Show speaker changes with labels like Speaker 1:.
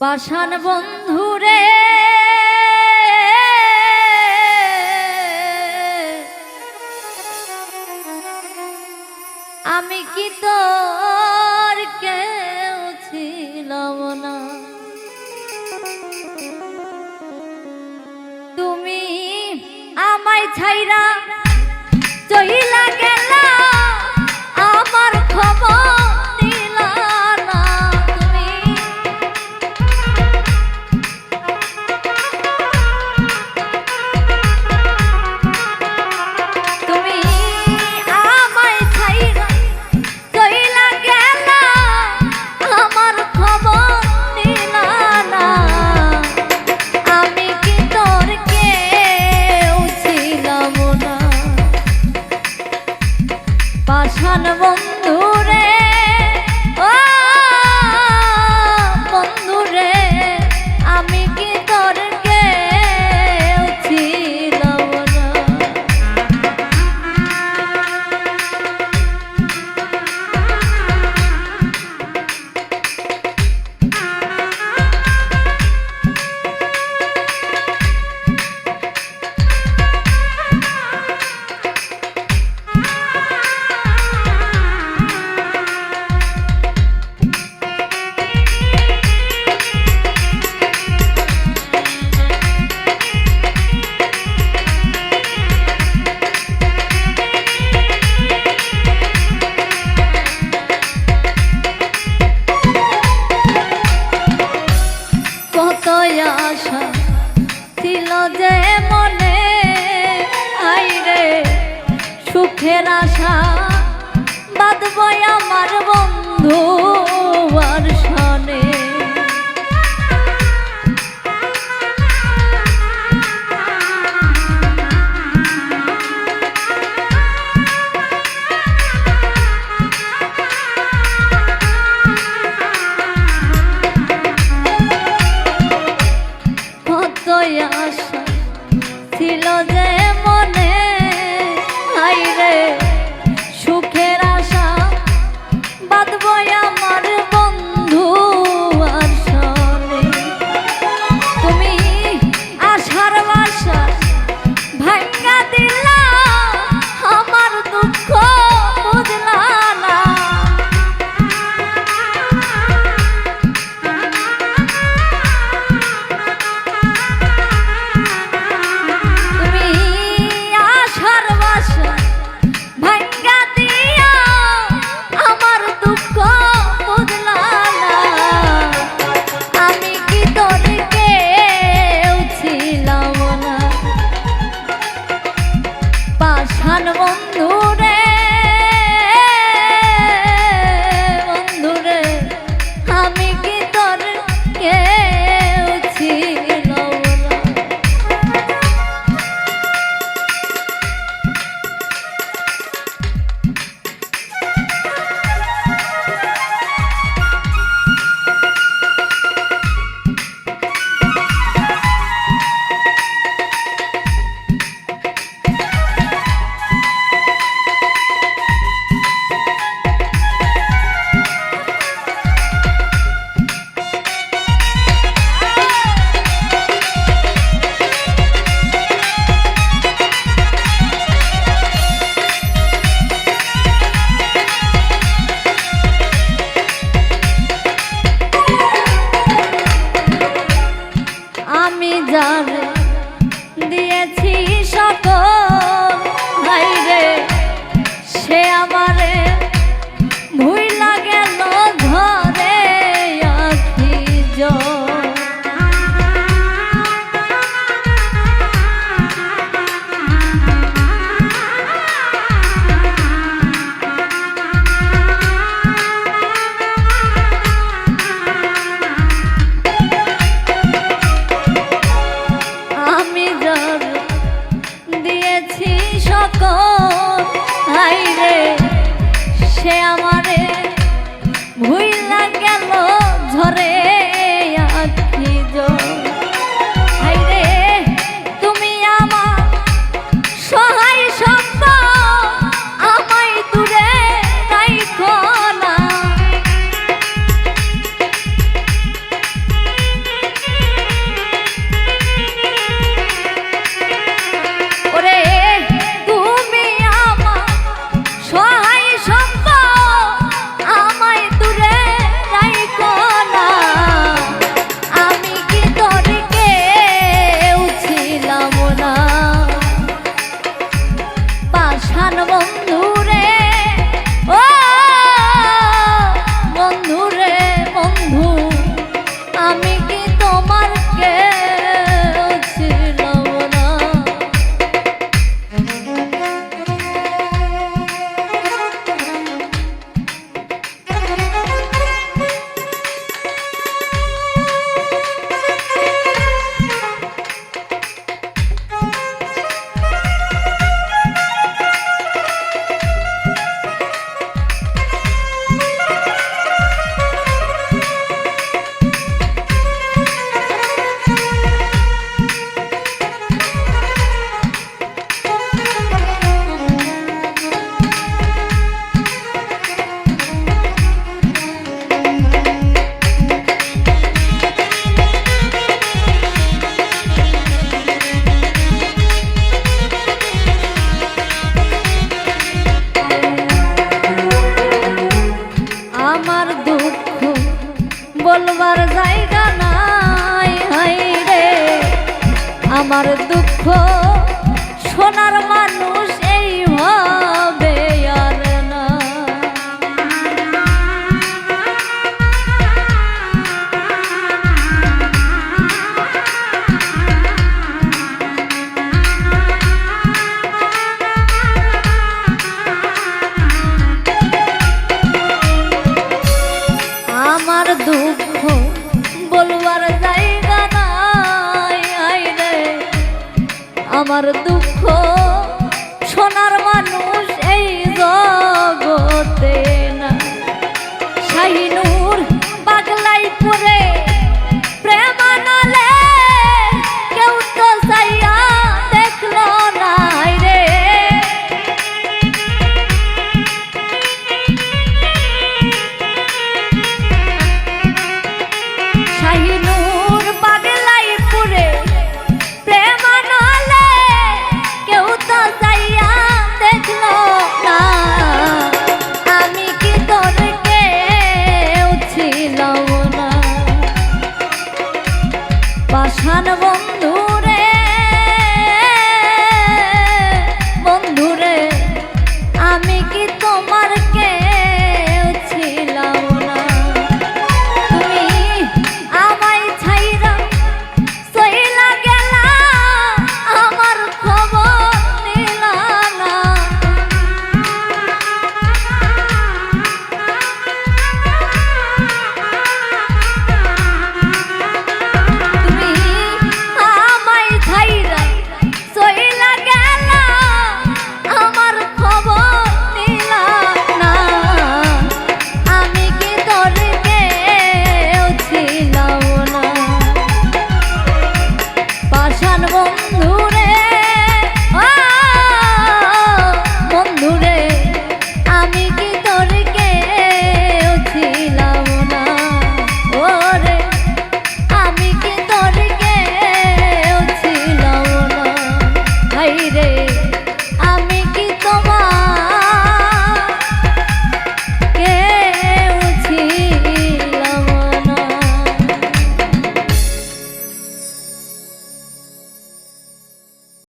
Speaker 1: বাসান বন্ধু রে আমি কি তোর কেউ ছিলাম না? তুমি আমায় ছাইরা চইলা আশা বাঁধব আমার বন্ধু আর সনে Yeah. পাশান বন্ধুরে 저 নবম আমার দুঃখ আমার দুঃখ সোনার মানুষ